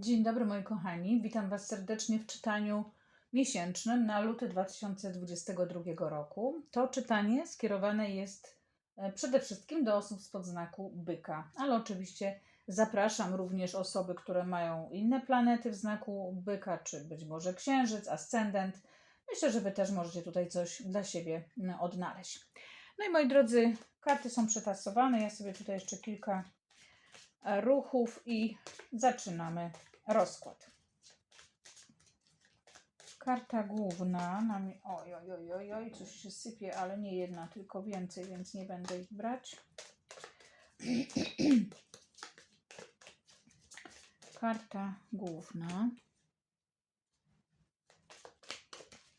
Dzień dobry moi kochani, witam Was serdecznie w czytaniu miesięcznym na luty 2022 roku. To czytanie skierowane jest e, przede wszystkim do osób spod znaku byka, ale oczywiście zapraszam również osoby, które mają inne planety w znaku byka, czy być może księżyc, ascendent. Myślę, że Wy też możecie tutaj coś dla siebie mm, odnaleźć. No i moi drodzy, karty są przetasowane. Ja sobie tutaj jeszcze kilka e, ruchów i zaczynamy rozkład. Karta główna. Nam... Oj, oj, oj, oj, oj, coś się sypie, ale nie jedna, tylko więcej, więc nie będę ich brać. Karta główna.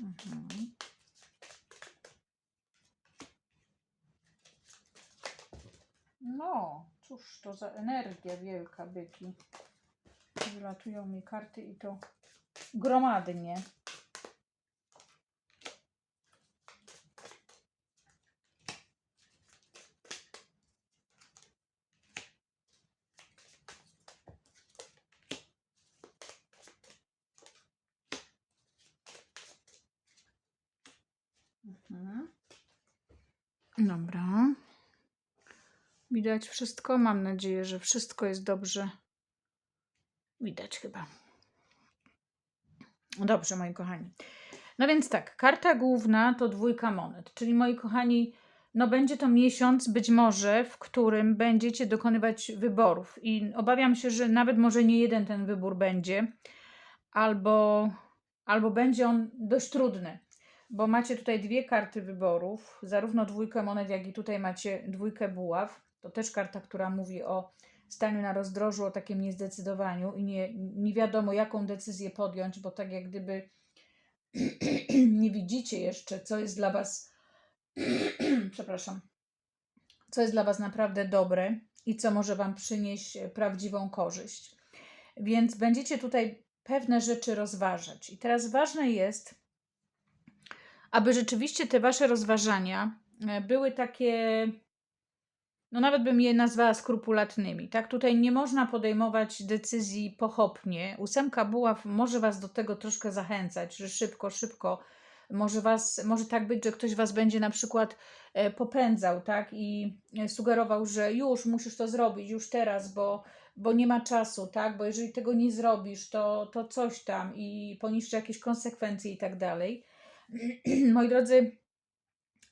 Mhm. No, cóż to za energia wielka, byki. Wylatują mi karty i to gromadnie. Mhm. Dobra. Widać wszystko. Mam nadzieję, że wszystko jest dobrze. Widać chyba. Dobrze, moi kochani. No więc tak, karta główna to dwójka monet, czyli moi kochani, no będzie to miesiąc być może, w którym będziecie dokonywać wyborów i obawiam się, że nawet może nie jeden ten wybór będzie, albo, albo będzie on dość trudny, bo macie tutaj dwie karty wyborów, zarówno dwójkę monet, jak i tutaj macie dwójkę buław. To też karta, która mówi o staniu na rozdrożu, o takim niezdecydowaniu i nie, nie wiadomo, jaką decyzję podjąć, bo tak jak gdyby nie widzicie jeszcze, co jest dla Was, przepraszam, co jest dla Was naprawdę dobre i co może Wam przynieść prawdziwą korzyść. Więc będziecie tutaj pewne rzeczy rozważać. I teraz ważne jest, aby rzeczywiście te Wasze rozważania e, były takie no nawet bym je nazwała skrupulatnymi. Tak, tutaj nie można podejmować decyzji pochopnie. Ósemka buław może was do tego troszkę zachęcać, że szybko, szybko. Może, was, może tak być, że ktoś was będzie na przykład e, popędzał, tak, i e, sugerował, że już musisz to zrobić, już teraz, bo, bo nie ma czasu, tak, bo jeżeli tego nie zrobisz, to, to coś tam i poniszczy jakieś konsekwencje i tak dalej. Moi drodzy,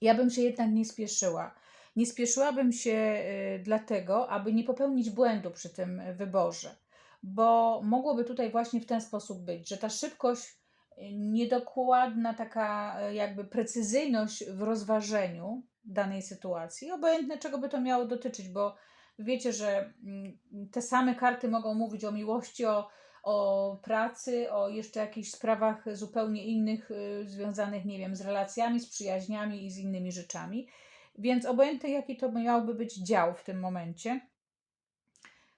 ja bym się jednak nie spieszyła nie spieszyłabym się y, dlatego, aby nie popełnić błędu przy tym wyborze, bo mogłoby tutaj właśnie w ten sposób być, że ta szybkość, y, niedokładna taka jakby precyzyjność w rozważeniu danej sytuacji, obojętne czego by to miało dotyczyć, bo wiecie, że mm, te same karty mogą mówić o miłości, o, o pracy, o jeszcze jakichś sprawach zupełnie innych, związanych, nie wiem, z relacjami, z przyjaźniami i z innymi rzeczami. Więc obojętnie jaki to miałby być dział w tym momencie,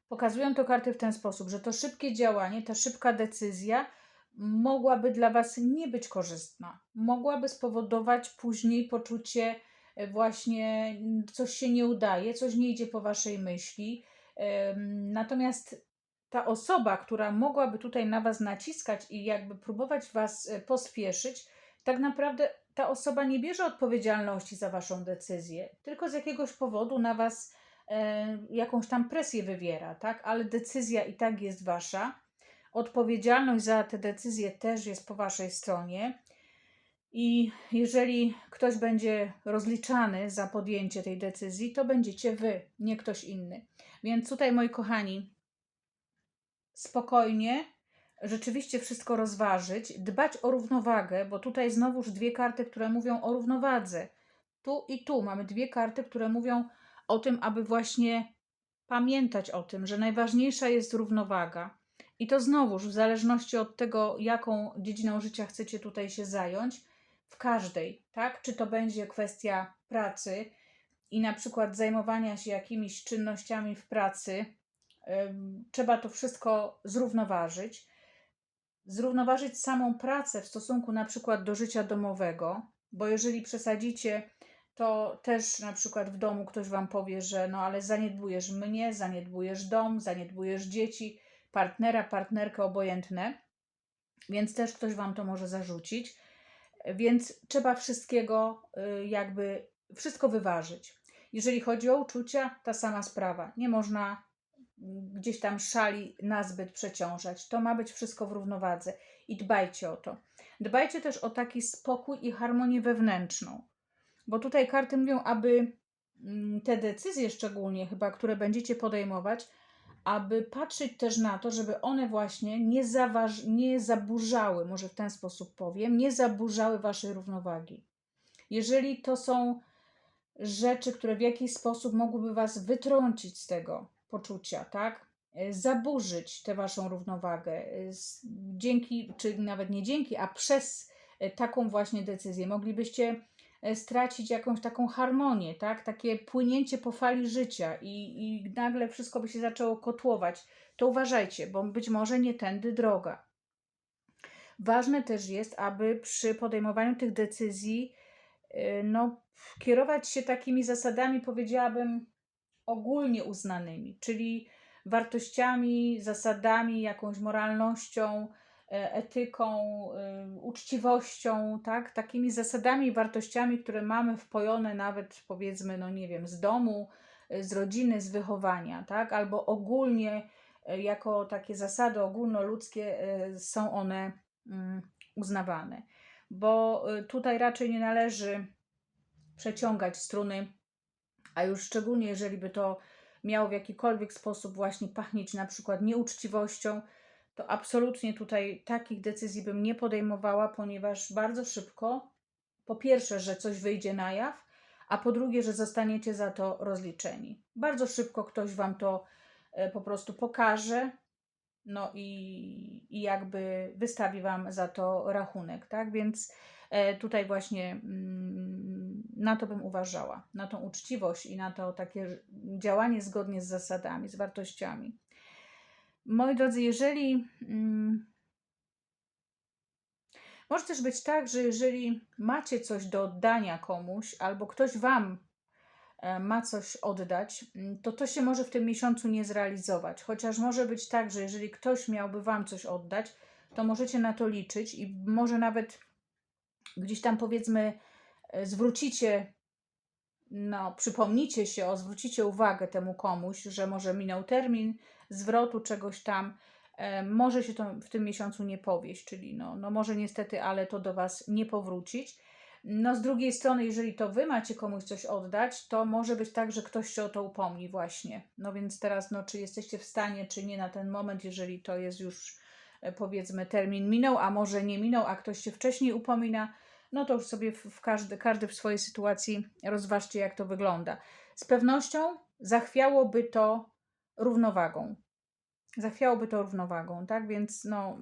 pokazują to karty w ten sposób, że to szybkie działanie, ta szybka decyzja mogłaby dla Was nie być korzystna. Mogłaby spowodować później poczucie e, właśnie coś się nie udaje, coś nie idzie po Waszej myśli. Natomiast ta osoba, która mogłaby tutaj na Was naciskać i jakby próbować Was e, pospieszyć, tak naprawdę ta osoba nie bierze odpowiedzialności za waszą decyzję, tylko z jakiegoś powodu na was e, jakąś tam presję wywiera, tak? Ale decyzja i tak jest wasza. Odpowiedzialność za te decyzje też jest po waszej stronie. I jeżeli ktoś będzie rozliczany za podjęcie tej decyzji, to będziecie wy, nie ktoś inny. Więc tutaj, moi kochani, spokojnie, rzeczywiście wszystko rozważyć, dbać o równowagę, bo tutaj znowuż dwie karty, które mówią o równowadze. Tu i tu mamy dwie karty, które mówią o tym, aby właśnie pamiętać o tym, że najważniejsza jest równowaga. I to znowuż w zależności od tego, jaką dziedziną życia chcecie tutaj się zająć, w każdej, tak? Czy to będzie kwestia pracy i na przykład zajmowania się jakimiś czynnościami w pracy, trzeba to wszystko zrównoważyć zrównoważyć samą pracę w stosunku na przykład do życia domowego, bo jeżeli przesadzicie, to też na przykład w domu ktoś wam powie, że no ale zaniedbujesz mnie, zaniedbujesz dom, zaniedbujesz dzieci, partnera, partnerkę, obojętne, więc też ktoś Wam to może zarzucić. Więc trzeba wszystkiego y, jakby wszystko wyważyć. Jeżeli chodzi o uczucia, ta sama sprawa. Nie można gdzieś tam szali nazbyt przeciążać. To ma być wszystko w równowadze i dbajcie o to. Dbajcie też o taki spokój i harmonię wewnętrzną, bo tutaj karty mówią, aby mm, te decyzje, szczególnie chyba, które będziecie podejmować, aby patrzeć też na to, żeby one właśnie nie, zaważ, nie zaburzały, może w ten sposób powiem, nie zaburzały waszej równowagi. Jeżeli to są rzeczy, które w jakiś sposób mogłyby was wytrącić z tego poczucia, tak? E, zaburzyć tę waszą równowagę, e, dzięki, czy nawet nie dzięki, a przez e, taką właśnie decyzję moglibyście stracić jakąś taką harmonię, tak? Takie płynięcie po fali życia i, i nagle wszystko by się zaczęło kotłować. To uważajcie, bo być może nie tędy droga. Ważne też jest, aby przy podejmowaniu tych decyzji no, kierować się takimi zasadami, powiedziałabym, ogólnie uznanymi, czyli wartościami, zasadami, jakąś moralnością, e, etyką, e, uczciwością, tak? Takimi zasadami i wartościami, które mamy wpojone nawet powiedzmy, no nie wiem, z domu, e, z rodziny, z wychowania, tak? Albo ogólnie jako takie zasady ogólnoludzkie są one mm, uznawane. Bo tutaj raczej nie należy przeciągać struny, a już szczególnie jeżeli by to miało w jakikolwiek sposób właśnie pachnieć na przykład nieuczciwością, to absolutnie tutaj takich decyzji bym nie podejmowała, ponieważ bardzo szybko, po pierwsze, że coś wyjdzie na jaw, a po drugie, że zostaniecie za to rozliczeni. Bardzo szybko ktoś Wam to e, po prostu pokaże, no i, i jakby wystawi Wam za to rachunek, tak? Więc tutaj właśnie mm, na to bym uważała, na tą uczciwość i na to takie działanie zgodnie z zasadami, z wartościami. Moi drodzy, jeżeli. Mm, może też być tak, że jeżeli macie coś do oddania komuś, albo ktoś Wam e, ma coś oddać, mm, to to się może w tym miesiącu nie zrealizować. Chociaż może być tak, że jeżeli ktoś miałby Wam coś oddać, to możecie na to liczyć i może nawet gdzieś tam powiedzmy E, zwrócicie, no, przypomnicie się o, zwrócicie uwagę temu komuś, że może minął termin zwrotu czegoś tam, e, może się to w tym miesiącu nie powieść, czyli no, no może niestety, ale to do Was nie powrócić. No z drugiej strony, jeżeli to Wy macie komuś coś oddać, to może być tak, że ktoś się o to upomni właśnie. No więc teraz, no czy jesteście w stanie, czy nie na ten moment, jeżeli to jest już powiedzmy termin minął, a może nie minął, a ktoś się wcześniej upomina, no to już sobie w każdy, każdy w swojej sytuacji rozważcie, jak to wygląda. Z pewnością zachwiałoby to równowagą. Zachwiałoby to równowagą, tak? Więc no,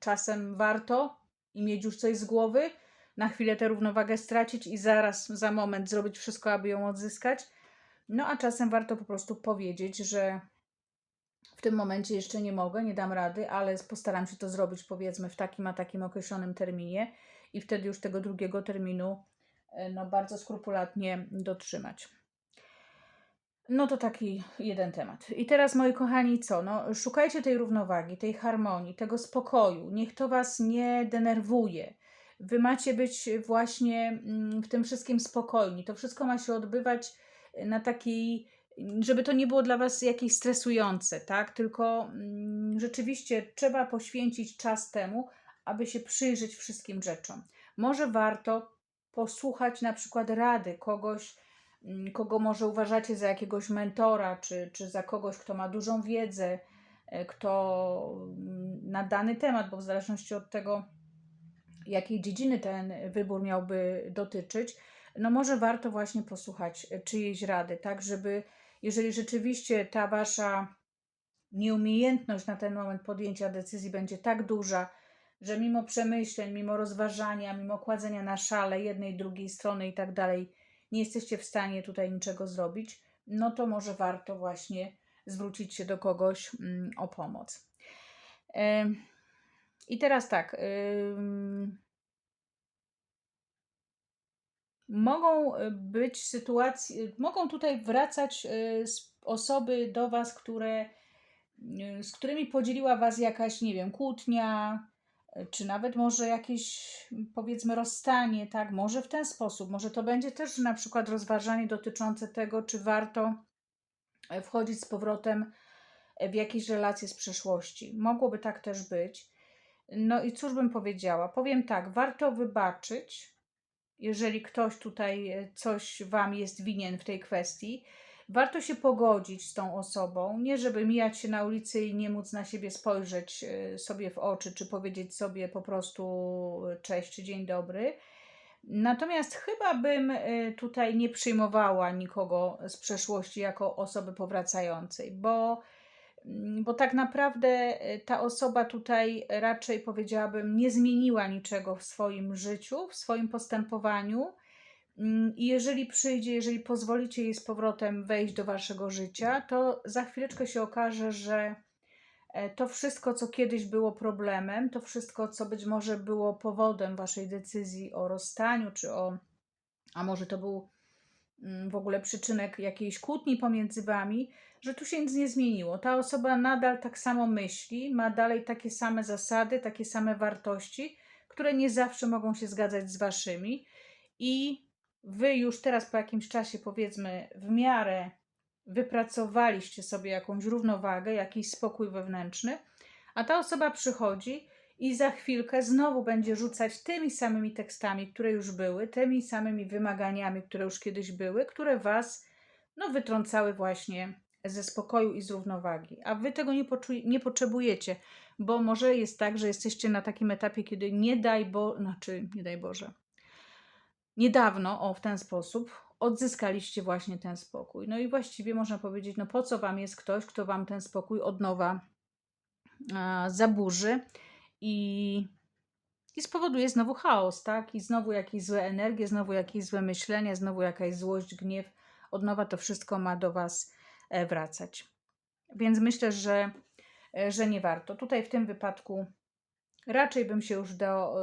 czasem warto i mieć już coś z głowy, na chwilę tę równowagę stracić i zaraz, za moment zrobić wszystko, aby ją odzyskać. No a czasem warto po prostu powiedzieć, że w tym momencie jeszcze nie mogę, nie dam rady, ale postaram się to zrobić powiedzmy w takim a takim określonym terminie i wtedy już tego drugiego terminu e, no, bardzo skrupulatnie dotrzymać. No to taki jeden temat. I teraz, moi kochani, co? No, szukajcie tej równowagi, tej harmonii, tego spokoju. Niech to Was nie denerwuje. Wy macie być właśnie mm, w tym wszystkim spokojni. To wszystko ma się odbywać na takiej, żeby to nie było dla Was jakieś stresujące, tak? Tylko mm, rzeczywiście trzeba poświęcić czas temu, aby się przyjrzeć wszystkim rzeczom. Może warto posłuchać na przykład rady kogoś, mm, kogo może uważacie za jakiegoś mentora, czy, czy za kogoś, kto ma dużą wiedzę, e, kto mm, na dany temat, bo w zależności od tego, jakiej dziedziny ten wybór miałby dotyczyć, no może warto właśnie posłuchać czyjejś rady, tak, żeby jeżeli rzeczywiście ta wasza nieumiejętność na ten moment podjęcia decyzji będzie tak duża, że mimo przemyśleń, mimo rozważania, mimo kładzenia na szale jednej, drugiej strony i tak dalej, nie jesteście w stanie tutaj niczego zrobić, no to może warto właśnie zwrócić się do kogoś mm, o pomoc. I teraz tak. Mogą być sytuacje, mogą tutaj wracać y, osoby do Was, które y, z którymi podzieliła Was jakaś, nie wiem, kłótnia, y, czy nawet może jakieś, powiedzmy, rozstanie, tak? Może w ten sposób. Może to będzie też na przykład rozważanie dotyczące tego, czy warto e, wchodzić z powrotem w jakieś relacje z przeszłości. Mogłoby tak też być. No i cóż bym powiedziała? Powiem tak, warto wybaczyć, jeżeli ktoś tutaj e, coś Wam jest winien w tej kwestii. Warto się pogodzić z tą osobą, nie żeby mijać się na ulicy i nie móc na siebie spojrzeć e, sobie w oczy, czy powiedzieć sobie po prostu e, cześć czy dzień dobry. Natomiast chyba bym tutaj nie przyjmowała nikogo z przeszłości jako osoby powracającej, bo, bo tak naprawdę e, ta osoba tutaj raczej powiedziałabym nie zmieniła niczego w swoim życiu, w swoim postępowaniu. Mm, I jeżeli przyjdzie, jeżeli pozwolicie jej z powrotem wejść do waszego życia, to za chwileczkę się okaże, że e, to wszystko, co kiedyś było problemem, to wszystko, co być może było powodem waszej decyzji o rozstaniu, czy o, a może to był w ogóle przyczynek jakiejś kłótni pomiędzy wami, że tu się nic nie zmieniło. Ta osoba nadal tak samo myśli, ma dalej takie same zasady, takie same wartości, które nie zawsze mogą się zgadzać z waszymi i wy już teraz po jakimś czasie, powiedzmy, w miarę wypracowaliście sobie jakąś równowagę, jakiś spokój wewnętrzny, a ta osoba przychodzi i za chwilkę znowu będzie rzucać tymi samymi tekstami, które już były, tymi samymi wymaganiami, które już kiedyś były, które was no, wytrącały właśnie ze spokoju i z równowagi. A wy tego nie, nie potrzebujecie, bo może jest tak, że jesteście na takim etapie, kiedy nie daj Bo, znaczy nie daj Boże, niedawno, o w ten sposób, odzyskaliście właśnie ten spokój. No i właściwie można powiedzieć, no po co wam jest ktoś, kto wam ten spokój od nowa a, zaburzy i, i spowoduje znowu chaos, tak? I znowu jakieś złe energie, znowu jakieś złe myślenie, znowu jakaś złość, gniew. Od nowa to wszystko ma do was e, wracać. Więc myślę, że, e, że nie warto. Tutaj w tym wypadku raczej bym się już do,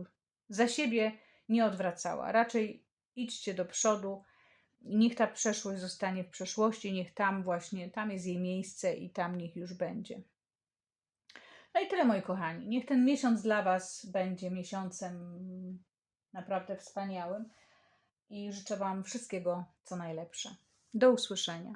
y, za siebie nie odwracała. Raczej idźcie do przodu. Niech ta przeszłość zostanie w przeszłości, niech tam właśnie, tam jest jej miejsce i tam niech już będzie. No i tyle, moi kochani. Niech ten miesiąc dla Was będzie miesiącem naprawdę wspaniałym i życzę Wam wszystkiego, co najlepsze. Do usłyszenia.